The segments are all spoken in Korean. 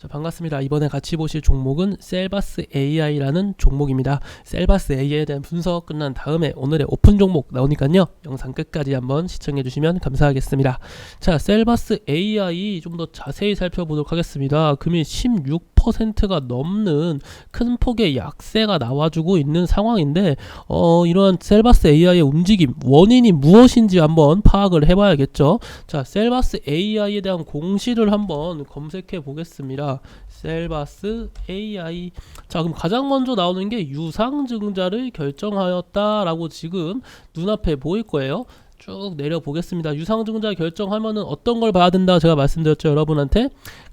자, 반갑습니다. 이번에 같이 보실 종목은 셀바스 AI라는 종목입니다. 셀바스 AI에 대한 분석 끝난 다음에 오늘의 오픈 종목 나오니까요. 영상 끝까지 한번 시청해 주시면 감사하겠습니다. 자, 셀바스 AI 좀 더 자세히 살펴보도록 하겠습니다. 금일 16%가 넘는 큰 폭의 약세가 나와주고 있는 상황인데 어, 이러한 셀바스 AI의 움직임 원인이 무엇인지 한번 파악을 해봐야겠죠. 자, 셀바스 AI에 대한 공시를 한번 검색해 보겠습니다. 셀바스 AI. 자, 그럼 가장 먼저 나오는 게 유상증자를 결정하였다라고 지금 눈앞에 보일 거예요. 쭉 내려 보겠습니다. 유상증자 결정하면은 어떤 걸 봐야 된다 제가 말씀드렸죠 여러분한테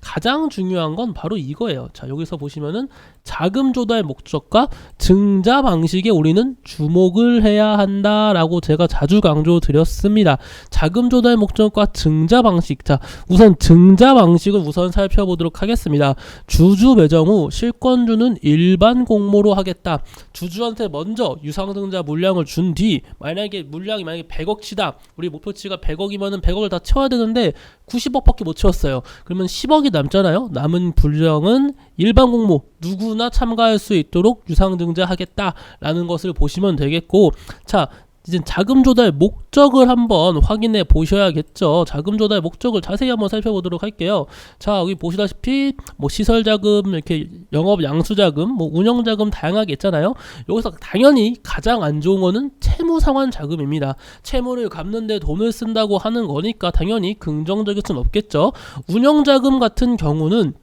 가장 중요한 건 바로 이거예요. 자 여기서 보시면은 자금 조달 목적과 증자 방식에 우리는 주목을 해야 한다라고 제가 자주 강조 드렸습니다. 자금 조달 목적과 증자 방식. 자 우선 증자 방식을 우선 살펴보도록 하겠습니다. 주주 배정 후 실권주는 일반 공모로 하겠다. 주주한테 먼저 유상증자 물량을 준 뒤 만약에 물량이 만약에 100억치다. 우리 목표치가 100억이면은 100억을 다 채워야 되는데 90억밖에 못 채웠어요. 그러면 10억이 남잖아요. 남은 분량은 일반 공모 누구나 참가할 수 있도록 유상증자하겠다라는 것을 보시면 되겠고 자 이제 자금 조달 목적을 한번 확인해 보셔야겠죠. 자금 조달 목적을 자세히 한번 살펴보도록 할게요. 자, 여기 보시다시피 뭐 시설 자금, 이렇게 영업 양수 자금, 뭐 운영 자금 다양하게 있잖아요. 여기서 당연히 가장 안 좋은 거는 채무 상환 자금입니다. 채무를 갚는데 돈을 쓴다고 하는 거니까 당연히 긍정적일 순 없겠죠. 운영 자금 같은 경우는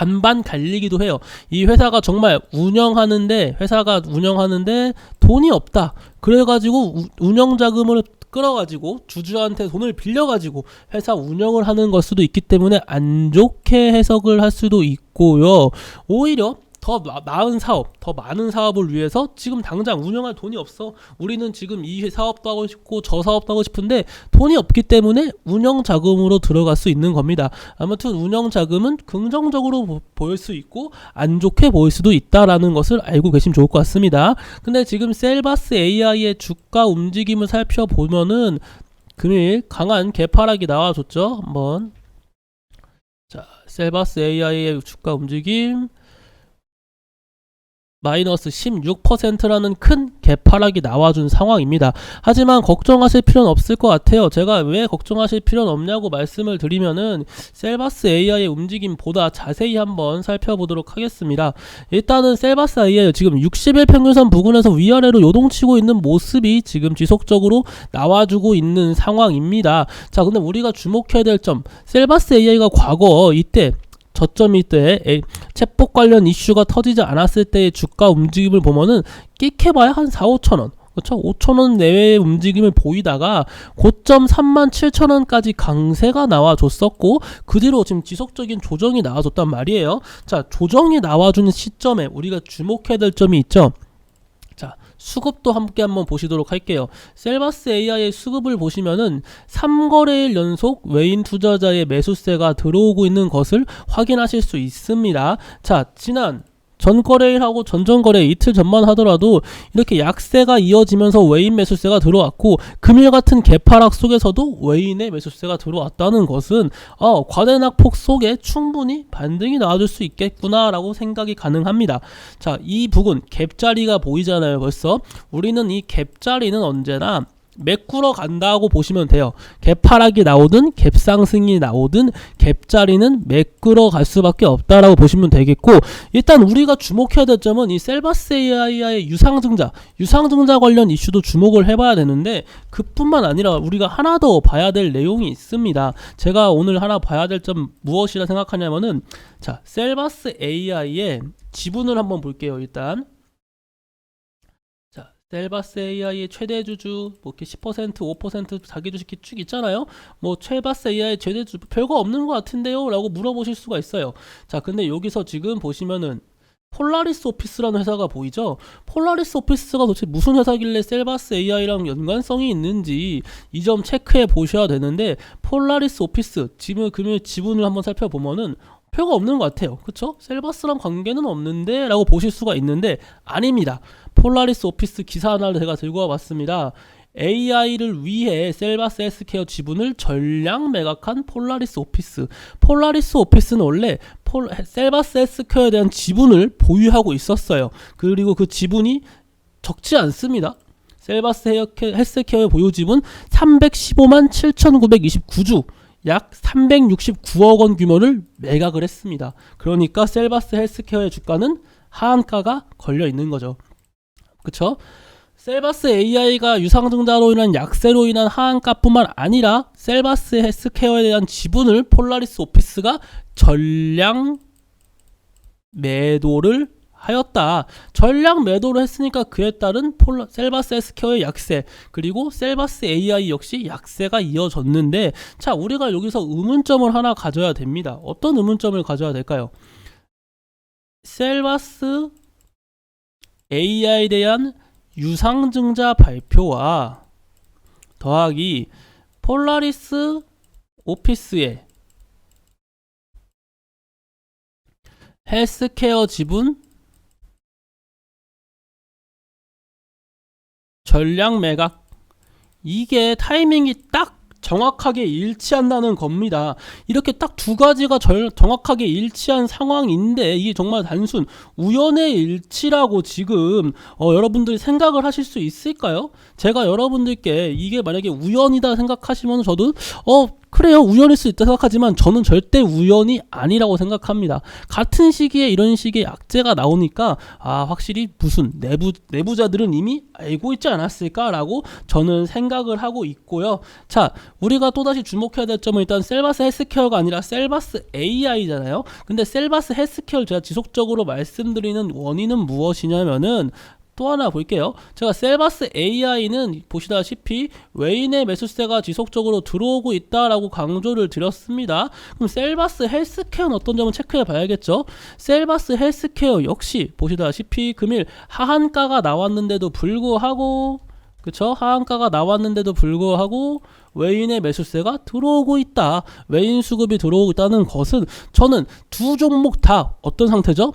반반 갈리기도 해요. 이 회사가 정말 운영하는데 회사가 운영하는데 돈이 없다. 그래가지고 우- 운영 자금을 끌어가지고 주주한테 돈을 빌려가지고 회사 운영을 하는 걸 수도 있기 때문에 안 좋게 해석을 할 수도 있고요. 오히려 더 나- 나은 사업, 더 많은 사업을 위해서 지금 당장 운영할 돈이 없어. 우리는 지금 이 사업도 하고 싶고 저 사업도 하고 싶은데 돈이 없기 때문에 운영 자금으로 들어갈 수 있는 겁니다. 아무튼 운영 자금은 긍정적으로 보, 보일 수 있고 안 좋게 보일 수도 있다라는 것을 알고 계시면 좋을 것 같습니다. 근데 지금 셀바스 AI의 주가 움직임을 살펴보면은 금일 강한 개파락이 나와줬죠. 한번 자 셀바스 AI의 주가 움직임 마이너스 16%라는 큰 개파락이 나와준 상황입니다. 하지만 걱정하실 필요는 없을 것 같아요. 제가 왜 걱정하실 필요는 없냐고 말씀을 드리면은 셀바스 AI의 움직임보다 자세히 한번 살펴보도록 하겠습니다. 일단은 셀바스 AI 지금 60일 평균선 부근에서 위아래로 요동치고 있는 모습이 지금 지속적으로 나와주고 있는 상황입니다. 자, 근데 우리가 주목해야 될 점, 셀바스 AI가 과거 이때 저점 이때 에- 채폭 관련 이슈가 터지지 않았을 때의 주가 움직임을 보면은 끽해봐야 한 4, 5천 원. 그렇죠? 5천 원 내외의 움직임을 보이다가 고점 3만 7천 원까지 강세가 나와줬었고 그 뒤로 지금 지속적인 조정이 나와줬단 말이에요. 자, 조정이 나와주는 시점에 우리가 주목해야 될 점이 있죠. 자, 수급도 함께 한번 보시도록 할게요. 셀바스 AI의 수급을 보시면은 3거래일 연속 외인 투자자의 매수세가 들어오고 있는 것을 확인하실 수 있습니다. 자, 지난 전거래일하고 전전거래 이틀 전만 하더라도 이렇게 약세가 이어지면서 외인 매수세가 들어왔고 금일 같은 개파락 속에서도 외인의 매수세가 들어왔다는 것은 어, 과대낙폭 속에 충분히 반등이 나와줄 수 있겠구나라고 생각이 가능합니다. 자, 이 부분 갭자리가 보이잖아요. 벌써 우리는 이 갭자리는 언제나 메꾸러 간다고 보시면 돼요. 개파락이 나오든 갭상승이 나오든 갭자리는 메꾸러 갈 수밖에 없다라고 보시면 되겠고 일단 우리가 주목해야 될 점은 이 셀바스 AI의 유상증자, 유상증자 관련 이슈도 주목을 해봐야 되는데 그뿐만 아니라 우리가 하나 더 봐야 될 내용이 있습니다. 제가 오늘 하나 봐야 될 점 무엇이라 생각하냐면은 자 셀바스 AI의 지분을 한번 볼게요. 일단 자, 셀바스 AI의 최대 주주 뭐 이렇게 10% 5% 자기 주식 이렇게 쭉 있잖아요. 뭐 셀바스 AI 최대 주 별거 없는 것 같은데요라고 물어보실 수가 있어요. 자, 근데 여기서 지금 보시면은 폴라리스 오피스라는 회사가 보이죠? 폴라리스 오피스가 도대체 무슨 회사길래 셀바스 AI랑 연관성이 있는지 이 점 체크해 보셔야 되는데 폴라리스 오피스 지금 금일 지분을 한번 살펴보면은 별거 없는 것 같아요. 그쵸? 셀바스랑 관계는 없는데 라고 보실 수가 있는데 아닙니다. 폴라리스 오피스 기사 하나를 제가 들고 와봤습니다. AI를 위해 셀바스 헬스케어 지분을 전량 매각한 폴라리스 오피스. 폴라리스 오피스는 원래 폴, 셀바스 헬스케어에 대한 지분을 보유하고 있었어요. 그리고 그 지분이 적지 않습니다. 셀바스 헬스케어의 보유 지분 315만 7,929주, 약 369억 원 규모를 매각을 했습니다. 그러니까 셀바스 헬스케어의 주가는 하한가가 걸려 있는 거죠. 그쵸? 셀바스 AI가 유상증자로 인한 약세로 인한 하한가뿐만 아니라 셀바스 헬스케어에 대한 지분을 폴라리스 오피스가 전량 매도를 하였다. 전량 매도를 했으니까 그에 따른 폴라, 셀바스 헬스케어의 약세 그리고 셀바스 AI 역시 약세가 이어졌는데 자 우리가 여기서 의문점을 하나 가져야 됩니다. 어떤 의문점을 가져야 될까요? 셀바스 AI에 대한 유상증자 발표와 더하기 폴라리스 오피스의 헬스케어 지분 전량 매각 이게 타이밍이 딱 정확하게 일치한다는 겁니다. 이렇게 딱 두 가지가 절, 정확하게 일치한 상황인데 이게 정말 단순 우연의 일치라고 지금 어, 여러분들이 생각을 하실 수 있을까요? 제가 여러분들께 이게 만약에 우연이다 생각하시면 저도 어 그래요 우연일 수 있다 생각하지만 저는 절대 우연이 아니라고 생각합니다. 같은 시기에 이런 식의 약재가 나오니까 아 확실히 무슨 내부 내부자들은 이미 알고 있지 않았을까라고 저는 생각을 하고 있고요. 자 우리가 또다시 주목해야 될 점은 일단 셀바스 헬스케어가 아니라 셀바스 AI잖아요. 근데 셀바스 헬스케어를 제가 지속적으로 말씀드리는 원인은 무엇이냐면은 또 하나 볼게요. 제가 셀바스 AI는 보시다시피 외인의 매수세가 지속적으로 들어오고 있다라고 강조를 드렸습니다. 그럼 셀바스 헬스케어는 어떤 점을 체크해 봐야겠죠? 셀바스 헬스케어 역시 보시다시피 금일 하한가가 나왔는데도 불구하고 그쵸? 하한가가 나왔는데도 불구하고 외인의 매수세가 들어오고 있다. 외인 수급이 들어오고 있다는 것은 저는 두 종목 다 어떤 상태죠?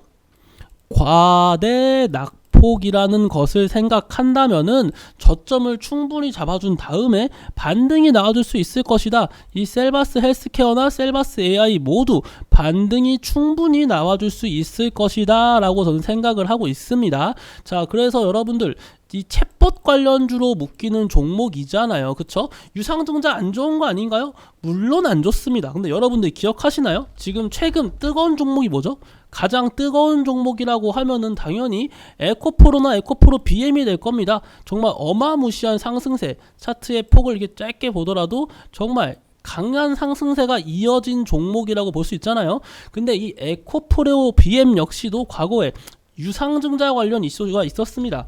과대 낙 폭이라는 것을 생각한다면은 저점을 충분히 잡아준 다음에 반등이 나와줄 수 있을 것이다. 이 셀바스 헬스케어나 셀바스 AI 모두 반등이 충분히 나와줄 수 있을 것이다 라고 저는 생각을 하고 있습니다. 자, 그래서 여러분들 이 챗봇 관련주로 묶이는 종목이잖아요. 그쵸? 유상증자 안 좋은 거 아닌가요? 물론 안 좋습니다. 근데 여러분들 기억하시나요? 지금 최근 뜨거운 종목이 뭐죠? 가장 뜨거운 종목이라고 하면은 당연히 에코프로나 에코프로 BM이 될 겁니다. 정말 어마무시한 상승세. 차트의 폭을 이렇게 짧게 보더라도 정말 강한 상승세가 이어진 종목이라고 볼 수 있잖아요. 근데 이 에코프로 BM 역시도 과거에 유상증자 관련 이슈가 있었습니다.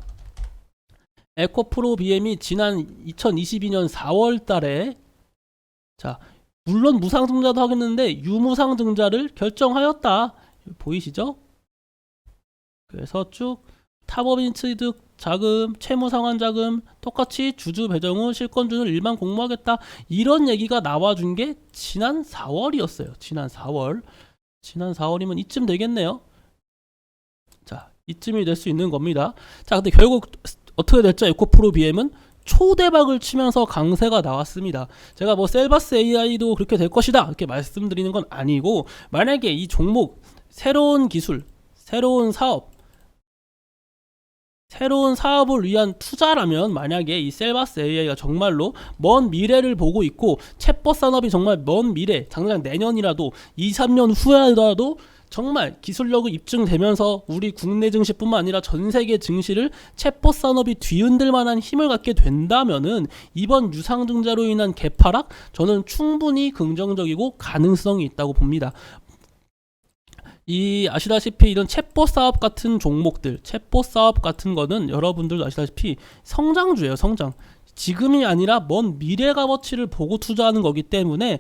에코프로 BM이 지난 2022년 4월 달에 자, 물론 무상증자도 하겠는데 유무상증자를 결정하였다. 보이시죠? 그래서 쭉 탑업인 취득 자금, 채무 상환 자금 똑같이 주주 배정 후 실권주는 일반 공모하겠다. 이런 얘기가 나와준 게 지난 4월이었어요. 지난 4월. 지난 4월이면 이쯤 되겠네요. 자, 이쯤이 될 수 있는 겁니다. 자, 근데 결국 어떻게 됐죠? 에코프로 BM은 초대박을 치면서 강세가 나왔습니다. 제가 뭐 셀바스 AI도 그렇게 될 것이다 이렇게 말씀드리는 건 아니고 만약에 이 종목 새로운 기술, 새로운 사업, 새로운 사업을 위한 투자라면 만약에 이 셀바스 AI가 정말로 먼 미래를 보고 있고 챗봇 산업이 정말 먼 미래, 당장 내년이라도 2, 3년 후에라도 정말 기술력이 입증되면서 우리 국내 증시뿐만 아니라 전 세계 증시를 챗봇 산업이 뒤흔들 만한 힘을 갖게 된다면은 이번 유상증자로 인한 개파락 저는 충분히 긍정적이고 가능성이 있다고 봅니다. 이 아시다시피 이런 챗봇 사업 같은 종목들, 챗봇 사업 같은 거는 여러분들도 아시다시피 성장주예요, 성장. 지금이 아니라 먼 미래 값어치를 보고 투자하는 거기 때문에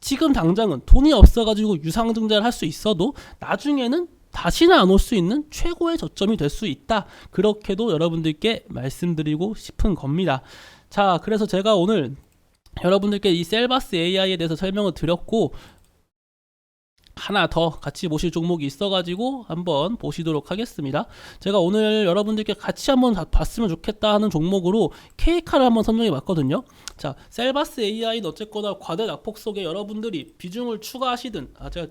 지금 당장은 돈이 없어가지고 유상증자를 할 수 있어도 나중에는 다시는 안 올 수 있는 최고의 저점이 될 수 있다. 그렇게도 여러분들께 말씀드리고 싶은 겁니다. 자, 그래서 제가 오늘 여러분들께 이 셀바스 AI에 대해서 설명을 드렸고 하나 더 같이 보실 종목이 있어가지고 한번 보시도록 하겠습니다. 제가 오늘 여러분들께 같이 한번 다 봤으면 좋겠다 하는 종목으로 케이카를 한번 선정해 봤거든요. 자, 셀바스 AI는 어쨌거나 과대 낙폭 속에 여러분들이 비중을 추가하시든, 아, 제가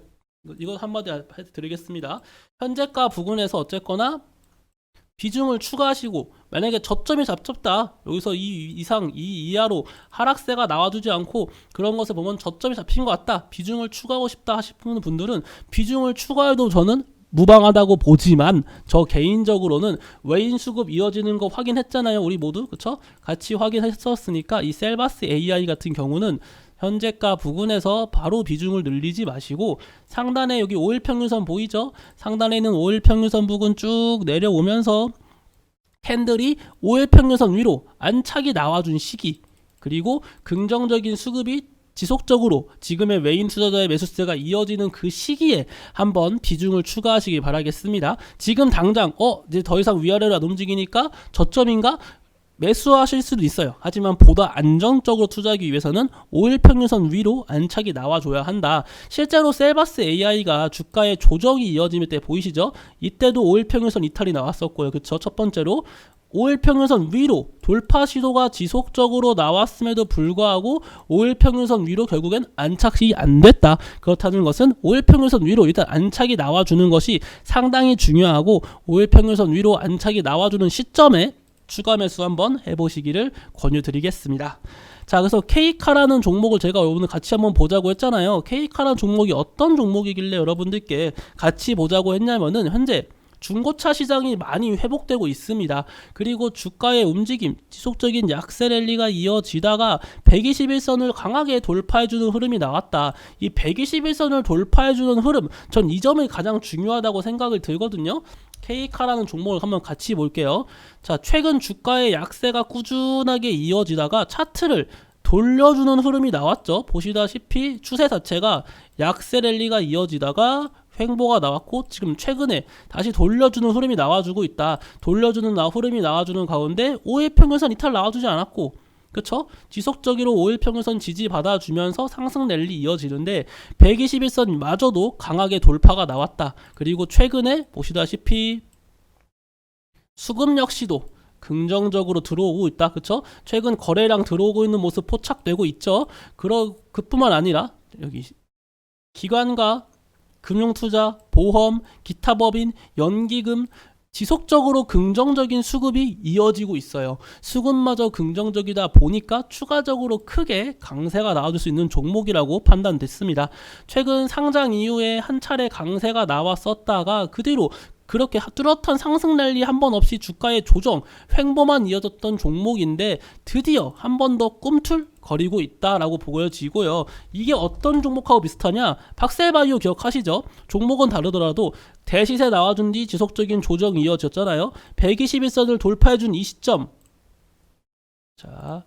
이거 한마디 해드리겠습니다. 현재가 부근에서 어쨌거나 비중을 추가하시고 만약에 저점이 잡혔다. 여기서 이 이상 이 이하로 하락세가 나와주지 않고 그런 것을 보면 저점이 잡힌 것 같다. 비중을 추가하고 싶다 하시는 분들은 비중을 추가해도 저는 무방하다고 보지만 저 개인적으로는 외인 수급 이어지는 거 확인했잖아요 우리 모두. 그쵸? 같이 확인했었으니까 이 셀바스 AI 같은 경우는 현재가 부근에서 바로 비중을 늘리지 마시고 상단에 여기 5일 평균선 보이죠 상단에 있는 5일 평균선 부근 쭉 내려오면서 캔들이 5일 평균선 위로 안착이 나와준 시기 그리고 긍정적인 수급이 지속적으로 지금의 외인 투자자의 매수세가 이어지는 그 시기에 한번 비중을 추가하시기 바라겠습니다. 지금 당장 어 이제 더 이상 위아래로 안 움직이니까 저점인가 매수하실 수도 있어요. 하지만 보다 안정적으로 투자하기 위해서는 5일 평균선 위로 안착이 나와줘야 한다. 실제로 셀바스 AI가 주가의 조정이 이어질 때 보이시죠? 이때도 5일 평균선 이탈이 나왔었고요. 그쵸? 첫 번째로 5일 평균선 위로 돌파 시도가 지속적으로 나왔음에도 불구하고 5일 평균선 위로 결국엔 안착이 안 됐다. 그렇다는 것은 5일 평균선 위로 일단 안착이 나와주는 것이 상당히 중요하고 5일 평균선 위로 안착이 나와주는 시점에 추가 매수 한번 해보시기를 권유드리겠습니다. 자, 그래서 K카라는 종목을 제가 오늘 같이 한번 보자고 했잖아요. K카라는 종목이 어떤 종목이길래 여러분들께 같이 보자고 했냐면은 현재 중고차 시장이 많이 회복되고 있습니다. 그리고 주가의 움직임, 지속적인 약세 랠리가 이어지다가 121선을 강하게 돌파해주는 흐름이 나왔다. 이 121선을 돌파해주는 흐름, 전 이 점이 가장 중요하다고 생각을 들거든요. K카라는 종목을 한번 같이 볼게요. 자, 최근 주가의 약세가 꾸준하게 이어지다가 차트를 돌려주는 흐름이 나왔죠. 보시다시피 추세 자체가 약세 랠리가 이어지다가 횡보가 나왔고 지금 최근에 다시 돌려주는 흐름이 나와주고 있다. 돌려주는 나 흐름이 나와주는 가운데 5일 평균선 이탈 나와주지 않았고 그쵸? 지속적으로 5일 평균선 지지 받아주면서 상승 랠리 이어지는데 121선 마저도 강하게 돌파가 나왔다. 그리고 최근에 보시다시피 수급 역시도 긍정적으로 들어오고 있다. 그쵸? 최근 거래량 들어오고 있는 모습 포착되고 있죠. 그러 그뿐만 아니라 여기 기관과 금융투자, 보험, 기타 법인, 연기금 지속적으로 긍정적인 수급이 이어지고 있어요. 수급마저 긍정적이다 보니까 추가적으로 크게 강세가 나와줄 수 있는 종목이라고 판단됐습니다. 최근 상장 이후에 한 차례 강세가 나왔었다가 그 뒤로 그렇게 뚜렷한 상승 랠리 한 번 없이 주가의 조정, 횡보만 이어졌던 종목인데 드디어 한 번 더 꿈틀 거리고 있다라고 보여지고요. 이게 어떤 종목하고 비슷하냐? 박셀바이오 기억하시죠? 종목은 다르더라도 대시세 나와준 뒤 지속적인 조정이 이어졌잖아요. 121선을 돌파해준 이 시점. 자,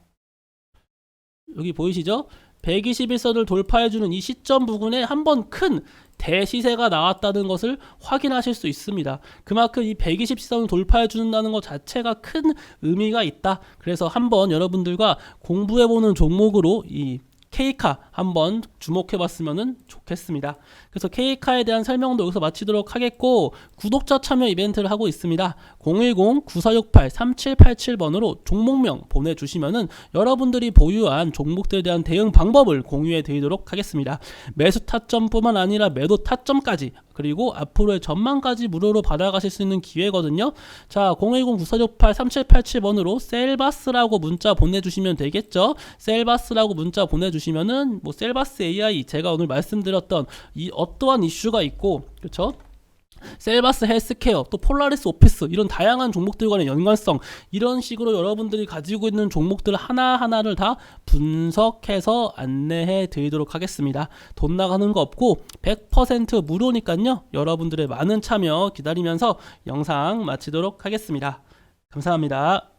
여기 보이시죠? 121선을 돌파해주는 이 시점 부근에 한 번 큰 대시세가 나왔다는 것을 확인하실 수 있습니다. 그만큼 이 120선을 돌파해 준다는 것 자체가 큰 의미가 있다. 그래서 한번 여러분들과 공부해 보는 종목으로 이 K카 한번 주목해 봤으면 좋겠습니다. 그래서 K카에 대한 설명도 여기서 마치도록 하겠고 구독자 참여 이벤트를 하고 있습니다. 010-9468-3787번으로 종목명 보내주시면은 여러분들이 보유한 종목들에 대한 대응 방법을 공유해 드리도록 하겠습니다. 매수 타점뿐만 아니라 매도 타점까지 그리고 앞으로의 전망까지 무료로 받아가실 수 있는 기회거든요. 자, 010-9468-3787번으로 셀바스라고 문자 보내주시면 되겠죠. 셀바스라고 문자 보내주시면 은 뭐 셀바스 AI 제가 오늘 말씀드렸던 이 어떠한 이슈가 있고 그렇죠? 셀바스 헬스케어, 또 폴라리스 오피스 이런 다양한 종목들과의 연관성 이런 식으로 여러분들이 가지고 있는 종목들 하나하나를 다 분석해서 안내해 드리도록 하겠습니다. 돈 나가는 거 없고 100% 무료니까요. 여러분들의 많은 참여 기다리면서 영상 마치도록 하겠습니다. 감사합니다.